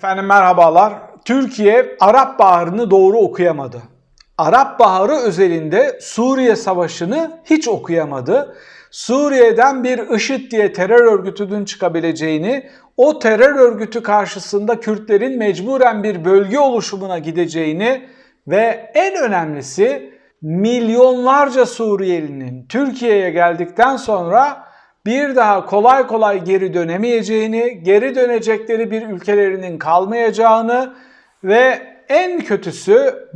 Efendim merhabalar. Türkiye Arap Baharı'nı doğru okuyamadı. Arap Baharı özelinde Suriye Savaşı'nı hiç okuyamadı. Suriye'den bir IŞİD diye terör örgütünün çıkabileceğini, o terör örgütü karşısında Kürtlerin mecburen bir bölge oluşumuna gideceğini ve en önemlisi milyonlarca Suriyelinin Türkiye'ye geldikten sonra bir daha kolay kolay geri dönemeyeceğini, geri dönecekleri bir ülkelerinin kalmayacağını ve en kötüsü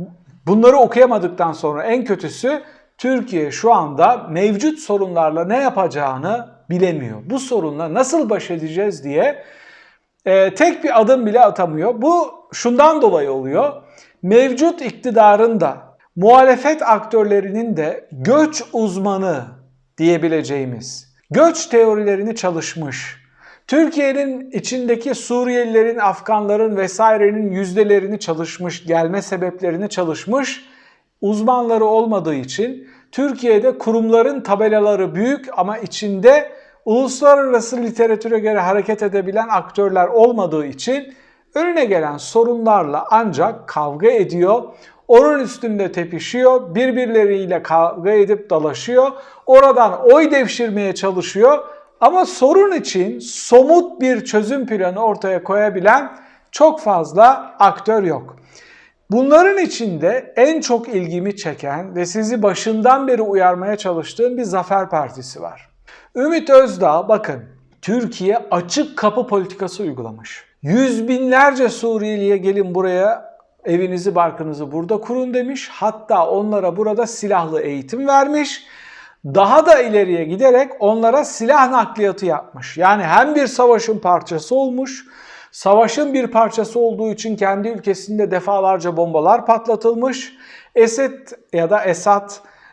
bunları okuyamadıktan sonra en kötüsü Türkiye şu anda mevcut sorunlarla ne yapacağını bilemiyor. Bu sorunla nasıl baş edeceğiz diye e, tek bir adım bile atamıyor. Bu şundan dolayı oluyor. Mevcut iktidarın da muhalefet aktörlerinin de göç uzmanı diyebileceğimiz göç teorilerini çalışmış. Türkiye'nin içindeki Suriyelilerin, Afganların vesairenin yüzdelerini çalışmış, gelme sebeplerini çalışmış. Uzmanları olmadığı için Türkiye'de kurumların tabelaları büyük ama içinde uluslararası literatüre göre hareket edebilen aktörler olmadığı için önüne gelen sorunlarla ancak kavga ediyor. Onun üstünde tepişiyor, birbirleriyle kavga edip dalaşıyor. Oradan oy devşirmeye çalışıyor. Ama sorun için somut bir çözüm planı ortaya koyabilen çok fazla aktör yok. Bunların içinde en çok ilgimi çeken ve sizi başından beri uyarmaya çalıştığım bir Zafer Partisi var. Ümit Özdağ bakın Türkiye açık kapı politikası uygulamış. Yüz binlerce Suriyeliye gelin buraya evinizi barkınızı burada kurun demiş. Hatta onlara burada silahlı eğitim vermiş. Daha da ileriye giderek onlara silah nakliyatı yapmış. Yani hem bir savaşın parçası olmuş, savaşın bir parçası olduğu için kendi ülkesinde defalarca bombalar patlatılmış. Esed ya da Esad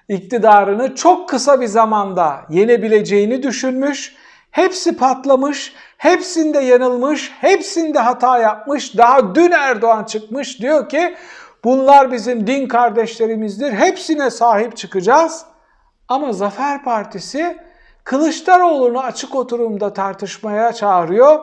iktidarını çok kısa bir zamanda yenebileceğini düşünmüş. Hepsi patlamış, hepsinde yanılmış, hepsinde hata yapmış. Daha dün Erdoğan çıkmış diyor ki bunlar bizim din kardeşlerimizdir. Hepsine sahip çıkacağız. Ama Zafer Partisi Kılıçdaroğlu'nu açık oturumda tartışmaya çağırıyor.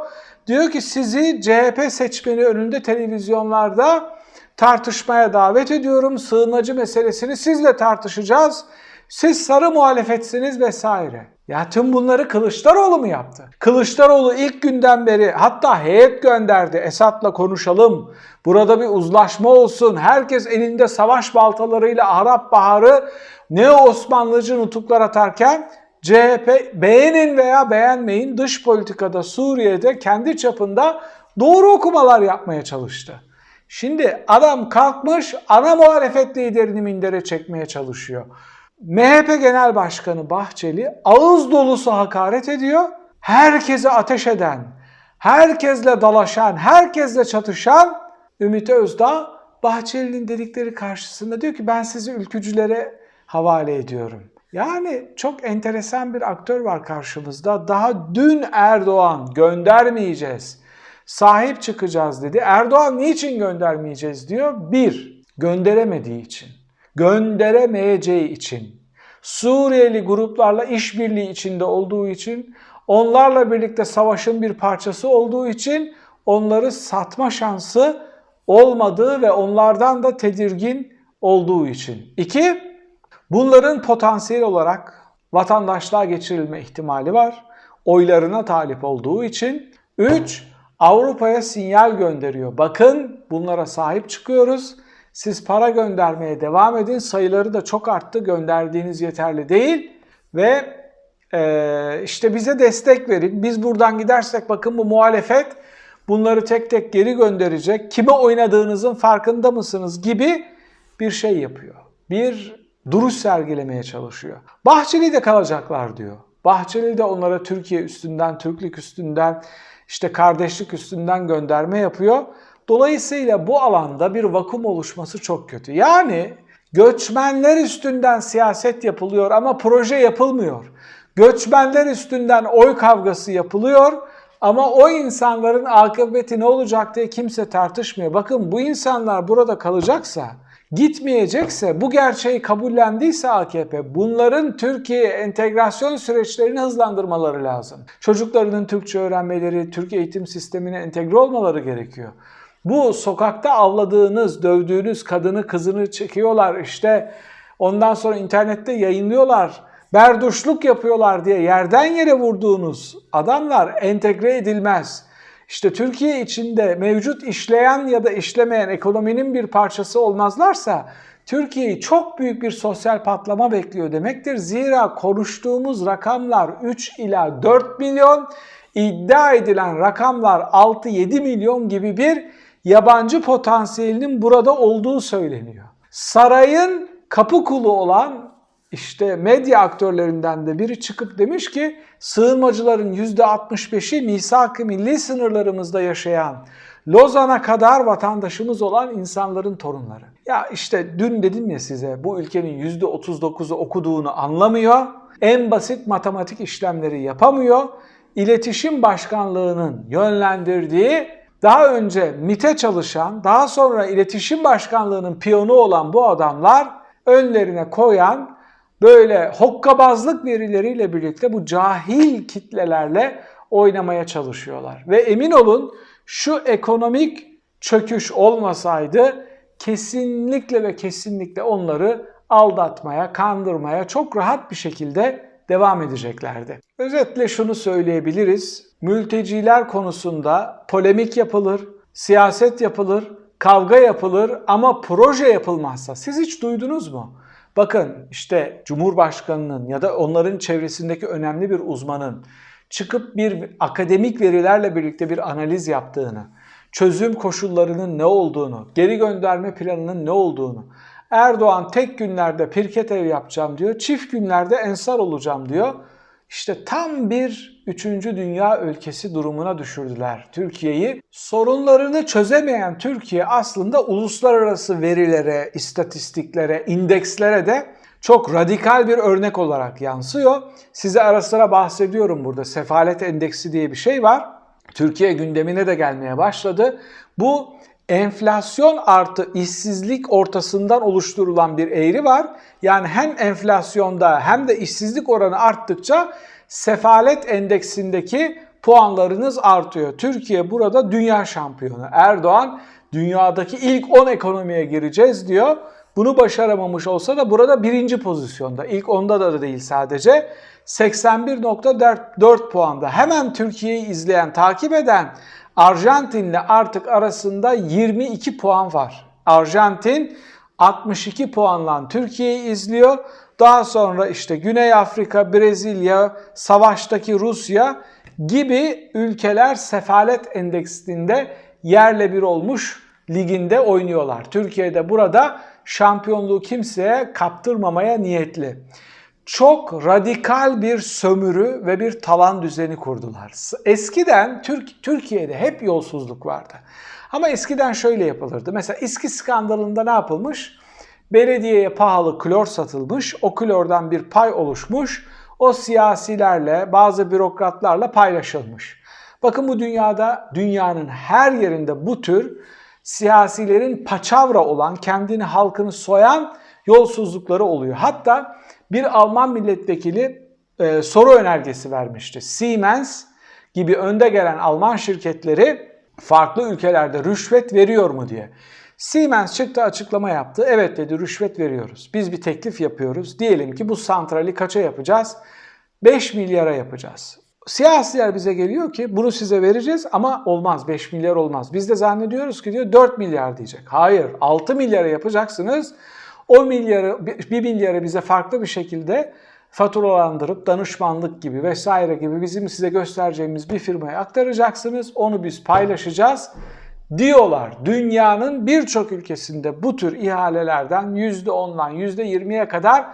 Diyor ki sizi CHP seçmeni önünde televizyonlarda tartışmaya davet ediyorum. Sığınmacı meselesini sizle tartışacağız. Siz sarı muhalefetsiniz vesaire. Ya tüm bunları Kılıçdaroğlu mu yaptı? Kılıçdaroğlu ilk günden beri hatta heyet gönderdi. Esat'la konuşalım. Burada bir uzlaşma olsun. Herkes elinde savaş baltalarıyla Arap Baharı ne Osmanlıcı nutuklar atarken CHP beğenin veya beğenmeyin dış politikada Suriye'de kendi çapında doğru okumalar yapmaya çalıştı. Şimdi adam kalkmış ana muhalefet liderini mindere çekmeye çalışıyor. MHP Genel Başkanı Bahçeli ağız dolusu hakaret ediyor. Herkese ateş eden, herkesle dalaşan, herkesle çatışan Ümit Özdağ Bahçeli'nin dedikleri karşısında diyor ki ben sizi ülkücülere havale ediyorum. Yani çok enteresan bir aktör var karşımızda. Daha dün Erdoğan göndermeyeceğiz, sahip çıkacağız dedi. Erdoğan niçin göndermeyeceğiz diyor? Bir, gönderemediği için gönderemeyeceği için, Suriyeli gruplarla işbirliği içinde olduğu için, onlarla birlikte savaşın bir parçası olduğu için onları satma şansı olmadığı ve onlardan da tedirgin olduğu için. İki, bunların potansiyel olarak vatandaşlığa geçirilme ihtimali var. Oylarına talip olduğu için. Üç, Avrupa'ya sinyal gönderiyor. Bakın bunlara sahip çıkıyoruz siz para göndermeye devam edin. Sayıları da çok arttı. Gönderdiğiniz yeterli değil. Ve e, işte bize destek verin. Biz buradan gidersek bakın bu muhalefet bunları tek tek geri gönderecek. Kime oynadığınızın farkında mısınız gibi bir şey yapıyor. Bir duruş sergilemeye çalışıyor. Bahçeli de kalacaklar diyor. Bahçeli de onlara Türkiye üstünden, Türklük üstünden, işte kardeşlik üstünden gönderme yapıyor. Dolayısıyla bu alanda bir vakum oluşması çok kötü. Yani göçmenler üstünden siyaset yapılıyor ama proje yapılmıyor. Göçmenler üstünden oy kavgası yapılıyor ama o insanların akıbeti ne olacak diye kimse tartışmıyor. Bakın bu insanlar burada kalacaksa, gitmeyecekse, bu gerçeği kabullendiyse AKP bunların Türkiye entegrasyon süreçlerini hızlandırmaları lazım. Çocuklarının Türkçe öğrenmeleri, Türk eğitim sistemine entegre olmaları gerekiyor. Bu sokakta avladığınız, dövdüğünüz kadını, kızını çekiyorlar işte. Ondan sonra internette yayınlıyorlar. Berduşluk yapıyorlar diye yerden yere vurduğunuz adamlar entegre edilmez. İşte Türkiye içinde mevcut işleyen ya da işlemeyen ekonominin bir parçası olmazlarsa Türkiye'yi çok büyük bir sosyal patlama bekliyor demektir. Zira konuştuğumuz rakamlar 3 ila 4 milyon, iddia edilen rakamlar 6-7 milyon gibi bir yabancı potansiyelinin burada olduğu söyleniyor. Sarayın kapı kulu olan işte medya aktörlerinden de biri çıkıp demiş ki sığınmacıların %65'i misak-ı milli sınırlarımızda yaşayan Lozan'a kadar vatandaşımız olan insanların torunları. Ya işte dün dedim ya size bu ülkenin %39'u okuduğunu anlamıyor. En basit matematik işlemleri yapamıyor. İletişim Başkanlığı'nın yönlendirdiği daha önce MIT'e çalışan, daha sonra İletişim Başkanlığı'nın piyonu olan bu adamlar önlerine koyan böyle hokkabazlık verileriyle birlikte bu cahil kitlelerle oynamaya çalışıyorlar. Ve emin olun şu ekonomik çöküş olmasaydı kesinlikle ve kesinlikle onları aldatmaya, kandırmaya çok rahat bir şekilde devam edeceklerdi. Özetle şunu söyleyebiliriz. Mülteciler konusunda polemik yapılır, siyaset yapılır, kavga yapılır ama proje yapılmazsa siz hiç duydunuz mu? Bakın işte Cumhurbaşkanının ya da onların çevresindeki önemli bir uzmanın çıkıp bir akademik verilerle birlikte bir analiz yaptığını, çözüm koşullarının ne olduğunu, geri gönderme planının ne olduğunu, Erdoğan tek günlerde pirket ev yapacağım diyor, çift günlerde ensar olacağım diyor. İşte tam bir üçüncü dünya ülkesi durumuna düşürdüler Türkiye'yi. Sorunlarını çözemeyen Türkiye aslında uluslararası verilere, istatistiklere, indekslere de çok radikal bir örnek olarak yansıyor. Size ara sıra bahsediyorum burada. Sefalet endeksi diye bir şey var. Türkiye gündemine de gelmeye başladı. Bu enflasyon artı işsizlik ortasından oluşturulan bir eğri var. Yani hem enflasyonda hem de işsizlik oranı arttıkça sefalet endeksindeki puanlarınız artıyor. Türkiye burada dünya şampiyonu. Erdoğan dünyadaki ilk 10 ekonomiye gireceğiz diyor. Bunu başaramamış olsa da burada birinci pozisyonda. İlk onda da değil sadece. 81.4 puanda. Hemen Türkiye'yi izleyen, takip eden Arjantin'le artık arasında 22 puan var. Arjantin 62 puanla Türkiye'yi izliyor. Daha sonra işte Güney Afrika, Brezilya, savaştaki Rusya gibi ülkeler sefalet endeksinde yerle bir olmuş liginde oynuyorlar. Türkiye'de burada şampiyonluğu kimseye kaptırmamaya niyetli. Çok radikal bir sömürü ve bir talan düzeni kurdular. Eskiden Türk Türkiye'de hep yolsuzluk vardı. Ama eskiden şöyle yapılırdı. Mesela İSKİ skandalında ne yapılmış? Belediyeye pahalı klor satılmış. O klordan bir pay oluşmuş. O siyasilerle, bazı bürokratlarla paylaşılmış. Bakın bu dünyada, dünyanın her yerinde bu tür siyasilerin paçavra olan, kendini halkını soyan yolsuzlukları oluyor. Hatta bir Alman milletvekili e, soru önergesi vermişti. Siemens gibi önde gelen Alman şirketleri farklı ülkelerde rüşvet veriyor mu diye. Siemens çıktı açıklama yaptı. Evet dedi rüşvet veriyoruz. Biz bir teklif yapıyoruz. Diyelim ki bu santrali kaça yapacağız? 5 milyara yapacağız. Siyasiler bize geliyor ki bunu size vereceğiz ama olmaz 5 milyar olmaz. Biz de zannediyoruz ki diyor 4 milyar diyecek. Hayır 6 milyara yapacaksınız. O milyarı 1 milyarı bize farklı bir şekilde faturalandırıp danışmanlık gibi vesaire gibi bizim size göstereceğimiz bir firmaya aktaracaksınız. Onu biz paylaşacağız diyorlar. Dünyanın birçok ülkesinde bu tür ihalelerden %10'dan %20'ye kadar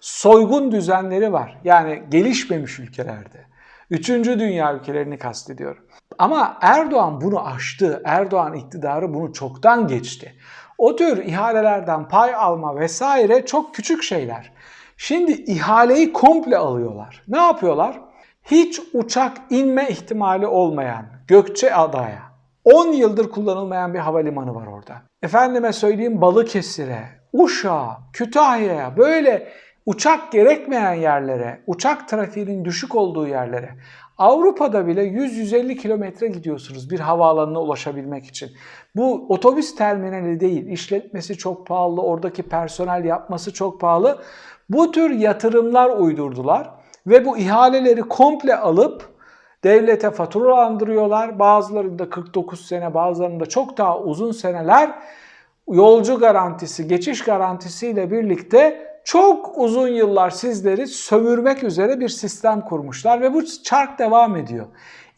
soygun düzenleri var. Yani gelişmemiş ülkelerde. Üçüncü dünya ülkelerini kastediyorum. Ama Erdoğan bunu aştı. Erdoğan iktidarı bunu çoktan geçti. O tür ihalelerden pay alma vesaire çok küçük şeyler. Şimdi ihaleyi komple alıyorlar. Ne yapıyorlar? Hiç uçak inme ihtimali olmayan Gökçe Adaya 10 yıldır kullanılmayan bir havalimanı var orada. Efendime söyleyeyim Balıkesir'e, Uşak'a, Kütahya'ya böyle uçak gerekmeyen yerlere, uçak trafiğinin düşük olduğu yerlere, Avrupa'da bile 100-150 kilometre gidiyorsunuz bir havaalanına ulaşabilmek için. Bu otobüs terminali değil, işletmesi çok pahalı, oradaki personel yapması çok pahalı. Bu tür yatırımlar uydurdular ve bu ihaleleri komple alıp devlete faturalandırıyorlar. Bazılarında 49 sene, bazılarında çok daha uzun seneler yolcu garantisi, geçiş garantisiyle birlikte çok uzun yıllar sizleri sömürmek üzere bir sistem kurmuşlar ve bu çark devam ediyor.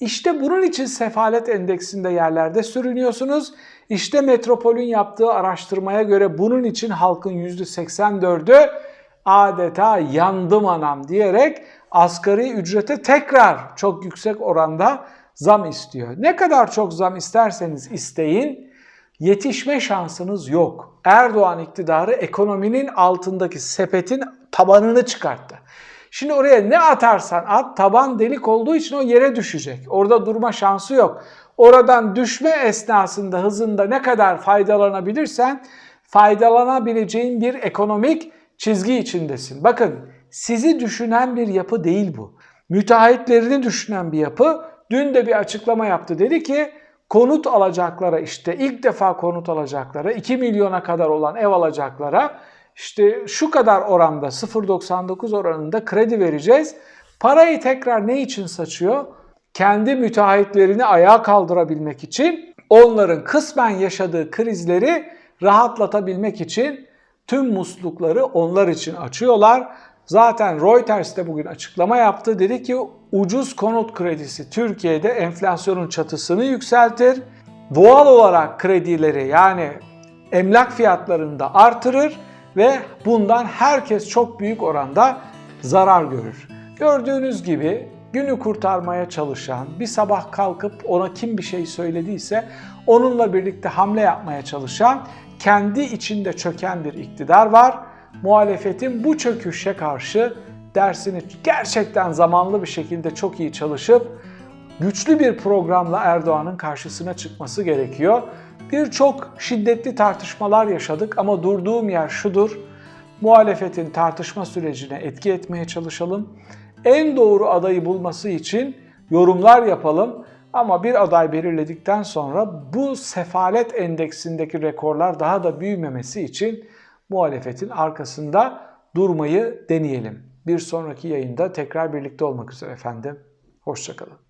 İşte bunun için sefalet endeksinde yerlerde sürünüyorsunuz. İşte Metropol'ün yaptığı araştırmaya göre bunun için halkın %84'ü adeta yandım anam diyerek asgari ücrete tekrar çok yüksek oranda zam istiyor. Ne kadar çok zam isterseniz isteyin yetişme şansınız yok. Erdoğan iktidarı ekonominin altındaki sepetin tabanını çıkarttı. Şimdi oraya ne atarsan at taban delik olduğu için o yere düşecek. Orada durma şansı yok. Oradan düşme esnasında hızında ne kadar faydalanabilirsen faydalanabileceğin bir ekonomik çizgi içindesin. Bakın sizi düşünen bir yapı değil bu. Müteahhitlerini düşünen bir yapı. Dün de bir açıklama yaptı. Dedi ki konut alacaklara işte ilk defa konut alacaklara 2 milyona kadar olan ev alacaklara işte şu kadar oranda 0.99 oranında kredi vereceğiz. Parayı tekrar ne için saçıyor? Kendi müteahhitlerini ayağa kaldırabilmek için onların kısmen yaşadığı krizleri rahatlatabilmek için tüm muslukları onlar için açıyorlar. Zaten Reuters de bugün açıklama yaptı. Dedi ki ucuz konut kredisi Türkiye'de enflasyonun çatısını yükseltir. Doğal olarak kredileri yani emlak fiyatlarını da artırır ve bundan herkes çok büyük oranda zarar görür. Gördüğünüz gibi günü kurtarmaya çalışan, bir sabah kalkıp ona kim bir şey söylediyse onunla birlikte hamle yapmaya çalışan, kendi içinde çöken bir iktidar var. Muhalefetin bu çöküşe karşı dersini gerçekten zamanlı bir şekilde çok iyi çalışıp güçlü bir programla Erdoğan'ın karşısına çıkması gerekiyor. Birçok şiddetli tartışmalar yaşadık ama durduğum yer şudur. Muhalefetin tartışma sürecine etki etmeye çalışalım. En doğru adayı bulması için yorumlar yapalım. Ama bir aday belirledikten sonra bu sefalet endeksindeki rekorlar daha da büyümemesi için muhalefetin arkasında durmayı deneyelim. Bir sonraki yayında tekrar birlikte olmak üzere efendim. Hoşçakalın.